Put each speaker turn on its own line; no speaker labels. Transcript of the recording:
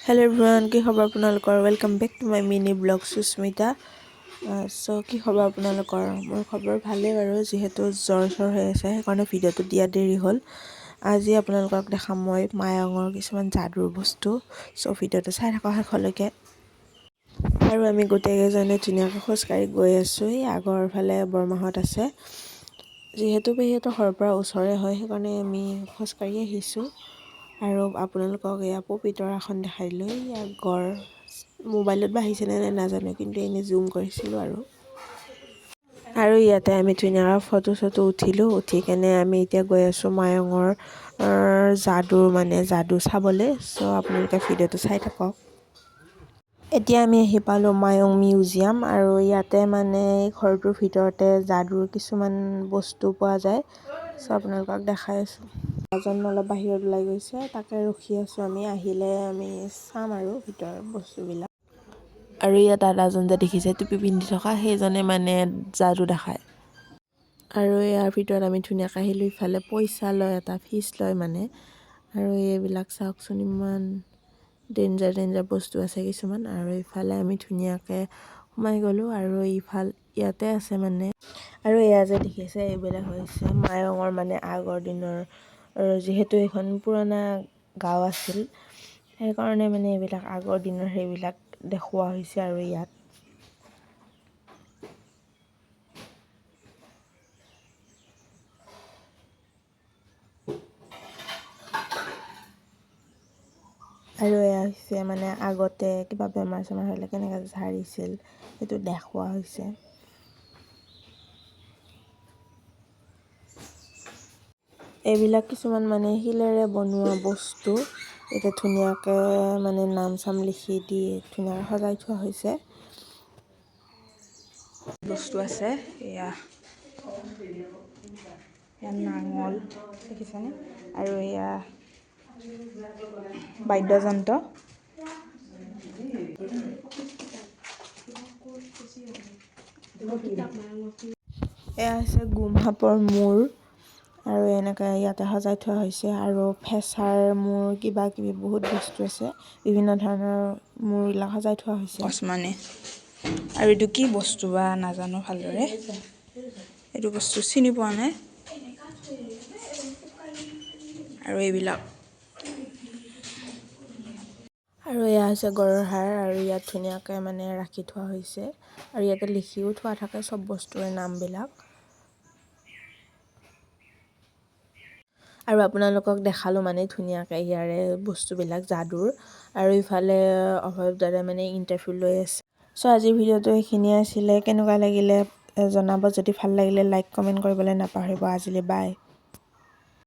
Hello everyone কি খবৰ আপোনালোকৰ? Welcome back to my mini blog Susmita চ' কি খবৰ আপোনালোকৰ? মোৰ খবৰ ভালেই বাৰু যিহেতু জ্বৰ চৰ হৈ আছে সেইকাৰণে ভিডিঅ'টো দিয়া দেৰি হ'ল। আজি আপোনালোকক দেখাম মই মায়ঙৰ কিছুমান যাদুৰ বস্তু। চ' ভিডিঅ'টো চাই থাকক শেষলৈকে। আৰু আমি গোটেইকেইজনে ধুনীয়াকৈ খোজকাঢ়ি গৈ আছোঁ এই আগৰ ফালে বৰমাহঁত আছে। যিহেতু পেহীহঁতৰ ঘৰৰ পৰা ওচৰে হয় সেইকাৰণে আমি খোজকাঢ়ি আহিছোঁ। আৰু আপোনালোকক এয়া পবিতৰাখন দেখাই দিলোঁ। এয়া গড় মোবাইলত বা আহিছেনে নাই নাজানো কিন্তু এনেই জুম কৰিছিলোঁ আৰু। আৰু ইয়াতে আমি ধুনীয়াকৈ ফটো চটো উঠিলোঁ। উঠি কেনে আমি এতিয়া গৈ আছোঁ মায়ঙৰ যাদু মানে যাদু চাবলৈ। চ' আপোনালোকে ভিডিঅ'টো চাই থাকক। এতিয়া আমি আহি পালোঁ মায়ং মিউজিয়াম আৰু ইয়াতে মানে ঘৰটোৰ ভিতৰতে যাদুৰ কিছুমান বস্তু পোৱা যায়। চ' আপোনালোকক দেখাই আছোঁ। এজন অলপ বাহিৰত ওলাই গৈছে তাকে ৰখি আছোঁ আমি আহিলে আমি চাম আৰু ভিতৰৰ বস্তুবিলাক। আৰু ইয়াত দাদাজন যে দেখিছে টুপি পিন্ধি থকা সেইজনে মানে যাদু দেখায়। আৰু ইয়াৰ ভিতৰত আমি ধুনীয়াকৈ আহিলোঁ ইফালে পইচা লয় এটা ফিজ লয় মানে। আৰু এইবিলাক চাওকচোন ইমান ডেঞ্জাৰ ডেঞ্জাৰ বস্তু আছে কিছুমান। আৰু ইফালে আমি ধুনীয়াকৈ সোমাই গ'লোঁ আৰু ইফাল ইয়াতে আছে মানে। আৰু এয়া যে দেখিছে এইবিলাক হৈছে মায়ঙৰ মানে আগৰ দিনৰ যিহেতু এইখন পুৰণা গাঁও আছিল সেইকাৰণে মানে এইবিলাক আগৰ দিনৰ সেইবিলাক দেখুওৱা হৈছে আৰু ইয়াত। আৰু এয়া হৈছে মানে আগতে কিবা বেমাৰ চেমাৰ হ'লে কেনেকৈ ঝাৰিছিল সেইটো দেখুওৱা হৈছে। এইবিলাক কিছুমান মানে শিলেৰে বনোৱা বস্তু। এতিয়া ধুনীয়াকৈ মানে নাম চাম লিখি দি ধুনীয়াকৈ সজাই থোৱা হৈছে। বস্তু আছে, এয়া। নাঙল, দেখিছেনে? আৰু এয়া বাদ্যযন্ত্ৰ। এয়া হৈছে গোম সাপৰ মূৰ আৰু এনেকৈ ইয়াতে সজাই থোৱা হৈছে। আৰু ফেঁচাৰ মূৰ কিবা কিবি বহুত বস্তু আছে। বিভিন্ন ধৰণৰ মূৰবিলাক সজাই থোৱা হৈছে।
মানে আৰু এইটো কি বস্তু বা নাজানো ভালদৰে। এইটো বস্তু চিনি পোৱা নাই। আৰু এইবিলাক।
আৰু এয়া হৈছে গড়ৰ হাৰ আৰু ইয়াত ধুনীয়াকৈ মানে ৰাখি থোৱা হৈছে। আৰু ইয়াতে লিখিও থোৱা থাকে চব বস্তুৰে নামবিলাক। আৰু আপোনালোকক দেখালোঁ মানে ধুনীয়াকৈ ইয়াৰে বস্তুবিলাক যাদুৰ। আৰু ইফালে অভয় দাদাই মানে ইণ্টাৰভিউ লৈ আছে। চ' আজিৰ ভিডিঅ'টো এইখিনিয়ে আছিলে। কেনেকুৱা লাগিলে জনাব। যদি ভাল লাগিলে লাইক কমেণ্ট কৰিবলৈ নাপাহৰিব। আজিলৈ বাই